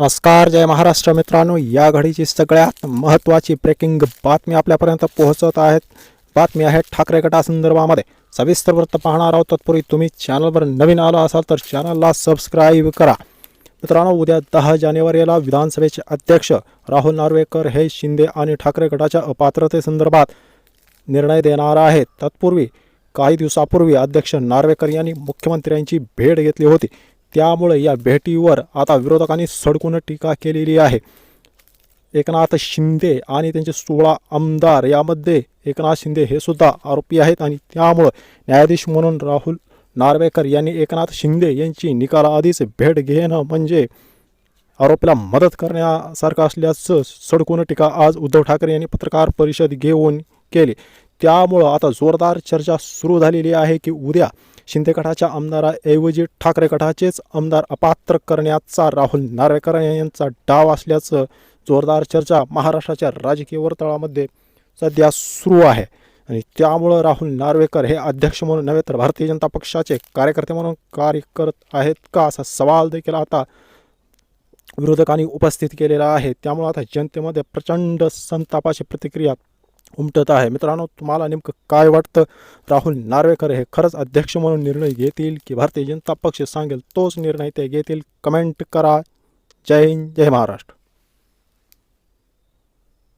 नमस्कार जय महाराष्ट्र मित्रांनो. या घडीची सगळ्यात महत्त्वाची ब्रेकिंग बातमी आपल्यापर्यंत पोहोचत आहेत. बातमी आहे ठाकरे गटासंदर्भामध्ये सविस्तर वृत्त पाहणार आहोत. तत्पूर्वी तुम्ही चॅनलवर नवीन आला असाल तर चॅनलला सबस्क्राईब करा. मित्रांनो उद्या दहा जानेवारीला विधानसभेचे अध्यक्ष राहुल नार्वेकर हे शिंदे आणि ठाकरे गटाच्या अपात्रतेसंदर्भात निर्णय देणार आहेत. तत्पूर्वी काही दिवसापूर्वी अध्यक्ष नार्वेकर यांनी मुख्यमंत्र्यांची भेट घेतली होती. त्यामुळे या भेटीवर आता विरोधकांनी सडकून टीका केलेली आहे. एकनाथ शिंदे आणि त्यांचे सोळा आमदार यामध्ये एकनाथ शिंदे हे सुद्धा आरोपी आहेत आणि त्यामुळं न्यायाधीश म्हणून राहुल नार्वेकर यांनी एकनाथ शिंदे यांची निकालाआधीच भेट घेणं म्हणजे आरोपीला मदत करण्यासारखं असल्याचं सडकून टीका आज उद्धव ठाकरे यांनी पत्रकार परिषद घेऊन केली. त्यामुळं आता जोरदार चर्चा सुरू झालेली आहे की उद्या शिंदे गटाच्या आमदाराऐवजी ठाकरे गटाचेच आमदार अपात्र करण्याचा राहुल नार्वेकर यांचा डाव असल्याचं जोरदार चर्चा महाराष्ट्राच्या राजकीय वर्तुळामध्ये सध्या सुरू आहे. आणि त्यामुळं राहुल नार्वेकर हे अध्यक्ष म्हणून नव्हे तर भारतीय जनता पक्षाचे कार्यकर्ते म्हणून कार्य करत आहेत का असा सवाल देखील आता विरोधकांनी उपस्थित केलेला आहे. त्यामुळे आता जनतेमध्ये प्रचंड संतापाची प्रतिक्रिया उमटत आहे. मित्रांनो तुम्हाला नेमकं काय वाटतं? राहुल नार्वेकर हे खरंच अध्यक्ष म्हणून निर्णय घेतील की भारतीय जनता पक्ष सांगेल तोच निर्णय ते घेतील? कमेंट करा. जय हिंद जय महाराष्ट्र.